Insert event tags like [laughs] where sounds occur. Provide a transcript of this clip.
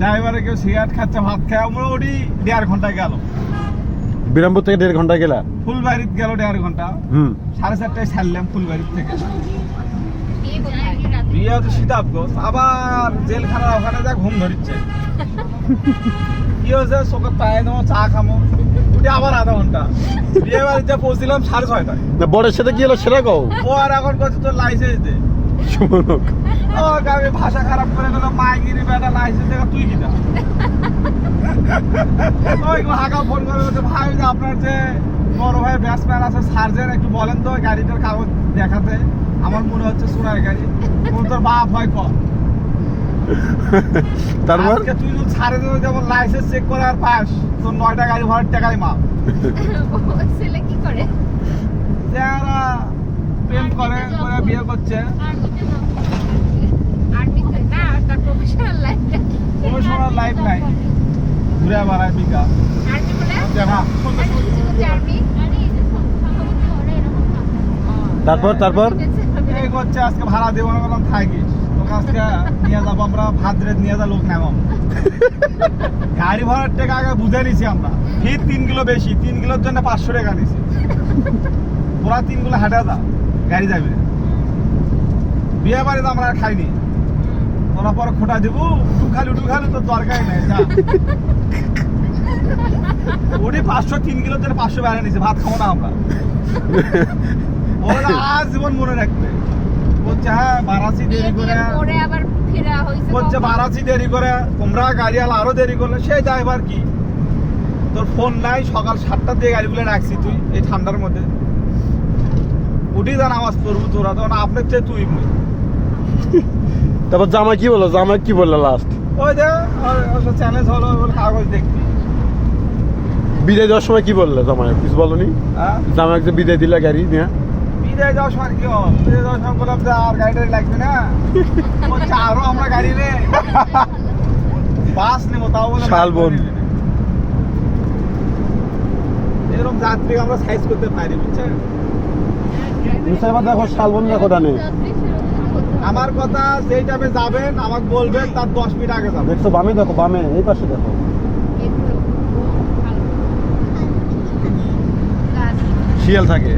ড্রাইভারে কেউ সিগারেট খাচ্ছে ভাত খায় আমরা ওটি দেড় ঘণ্টা গেল বিরামপুর থেকে দেড় ঘণ্টা গেলা? ফুলবাড়িতে গেল দেড় ঘণ্টা। হুম। সাড়ে চারটায় ছাড়লাম ফুলবাড়ির থেকে। বিয়ে হচ্ছে সীতাবগঞ্জ আবার জেলখানার ওখানে যা ঘুম ধরিচ্ছে। কি হয়েছে? চোখে পায়ে নেব চা খামো উঠে আবার আধা ঘণ্টা। বিয়ে বাড়িতে পৌঁছলাম সাড়ে ছয়টায়। না বরের সাথে কি হলো সেটা কও? ও আর এখন করছে তোর লাইসেন্স দে। সুমনক ও আমি ভাষা খারাপ করে দিল মাইগিরি বেটা লাইসেন্স দেখা তুই কিনা? ওই হাগা ফোন করে বলছে ভাই যে আপনার যে বড় ভাই ব্যাটসম্যান আছে সার্জেন একটু বলেন তো গাড়িটার কাগজ দেখাতে। আমার মনে হচ্ছে সোনার গাড়ি। কোন তোর বাপ হয় কম তারপর তুই যদি ছাড়ে দেবে যেমন লাইসেন্স চেক করে আর পাস তোর নয়টা গাড়ি ভাড়ার টাকাই মাপ। ছেলে কি করে? যারা প্রেম করে করে বিয়ে করছে। লাইফ নাই ঘুরে বেড়ায় বিকা তারপর তারপর এই করছে আজকে ভাড়া দেবো না বললাম থাকিস তোকে আজকে নিয়ে যাব আমরা ভাদ্রে নিয়ে যা লোক নেব গাড়ি ভাড়ার টাকা আগে বুঝে নিছি আমরা ফির তিন কিলো বেশি তিন কিলোর জন্য পাঁচশো টাকা নিছি তোরা তিন কিলো হাঁটা যা গাড়ি যাবে বিয়ে বাড়িতে আমরা আর খাইনি তোরা পরে খোটা দেবো উঠু খালি উঠু খালি তোর দরকারই নেই যা। ওটি পাঁচশো তিন কিলোর জন্য পাঁচশো বেড়ে নিছে ভাত খাব না আমরা। ওরা আজ জীবন মনে রাখবে। বলছে হ্যাঁ বারাসি দেরি করে। বলছে বারাসি দেরি করে তোমরা গাড়ি আলা আরও দেরি করলে সে সেই ড্রাইভার কি? তোর ফোন নাই সকাল সাতটার দিয়ে গাড়িগুলো রাখছি তুই এই ঠান্ডার মধ্যে। উঠি যা নামাজ পড়ব তোরা তখন আপনার চেয়ে তুই মুই। তারপর জামাই কি বলল? জামাই কি বলল লাস্ট ওই যে চ্যালেঞ্জ হলো কাগজ দেখবি বিদায় দেওয়ার সময় কি বলল জামাই? কিছু বলনি? হ্যাঁ? জামাই যে বিদায় দিলা গাড়ি নিয়ে বিদায় যাওয়ার সময় কি বিদায় যাওয়ার সময় বললাম যে আর গাড়িটা লাগবে না। [laughs] বলছে আরও আমরা গাড়ি রে বাস নেব তাও বলে শালবন। এরকম যাত্রী আমরা সাইজ করতে পারি বুঝছেন? দেখো শালবন দেখো ডানে। আমার কথা যেই টাইমে যাবেন আমাকে বলবেন তার দশ মিনিট আগে যাবেন দেখছ বামে দেখো বামে এই পাশে দেখো শিয়াল থাকে